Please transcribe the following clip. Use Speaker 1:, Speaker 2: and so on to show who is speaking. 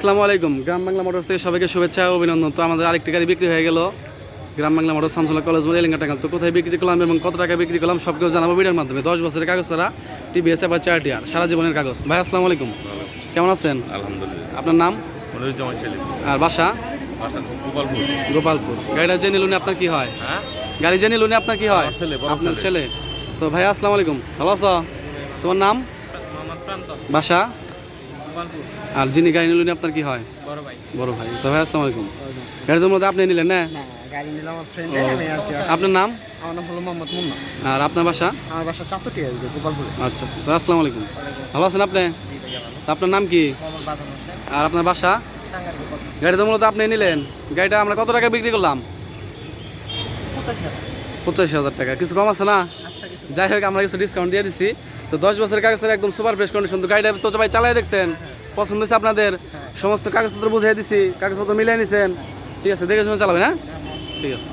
Speaker 1: আসসালামু আলাইকুম। গ্রাম বাংলা মোটরস থেকে সবাইকে শুভেচ্ছা ও অভিনন্দন। তো আমাদের আরেকটি গাড়ি বিক্রি হয়ে গেল। গ্রাম বাংলা মোটর সামসুল্লাহ কলেজ মোড় এলিঙ্গা টাঙ্গাল তো কোথায় বিক্রি করলাম এবং কত টাকা বিক্রি করলাম সব কিছু জানাব ভিডিওর মাধ্যমে। দশ বছরের কাগজ ছাড়া টিভিএস বা চার টিয়ার সারা জীবনের কাগজ। ভাই আসসালামু আলাইকুম। কেমন আছেন?
Speaker 2: আলহামদুলিল্লাহ।
Speaker 1: আপনার নাম? আর বাসা?
Speaker 2: গোপালপুর।
Speaker 1: গোপালপুর। গাড়িটা যে নিলুনি আপনার কি হয়?
Speaker 2: হ্যাঁ?
Speaker 1: গাড়ি যে নিলুনি আপনার কি হয়? আপনার
Speaker 2: ছেলে।
Speaker 1: তো ভাই আসসালামু আলাইকুম। ভালো আছো? তোমার নাম? বাসা? আর যিনি গাড়ি নিলুনি আপনার কি হয়?
Speaker 2: বড় ভাই।
Speaker 1: বড় ভাই। তো ভাই আসসালামু আলাইকুম। গাড়ি আপনি নিলেন না? আপনার নাম?
Speaker 3: আমার নাম হলো মোহাম্মদ মুন্না।
Speaker 1: আর আপনার বাসা?
Speaker 3: আমার
Speaker 1: আচ্ছা তো আসসালামু আলাইকুম। ভালো আছেন আপনি? আপনার নাম কি? আর আপনার বাসা? গাড়ি তো মূলত আপনি নিলেন। গাড়িটা আমরা কত টাকা বিক্রি করলাম?
Speaker 3: পঁচাশি হাজার।
Speaker 1: টাকা। কিছু কম আছে না?
Speaker 3: আচ্ছা
Speaker 1: যাই হোক আমরা কিছু ডিসকাউন্ট দিয়ে দিচ্ছি তো দশ বছরের কাগজের একদম সুপার ফ্রেশ কন্ডিশন তো গাড়িটা তো ভাই চালাই দেখছেন, পছন্দ হয়েছে আপনাদের। সমস্ত কাগজপত্র বুঝিয়ে দিছি, কাগজপত্র মিলিয়ে নিছেন। ঠিক আছে, দেখে শুনে চালাবেন হ্যাঁ? ঠিক আছে।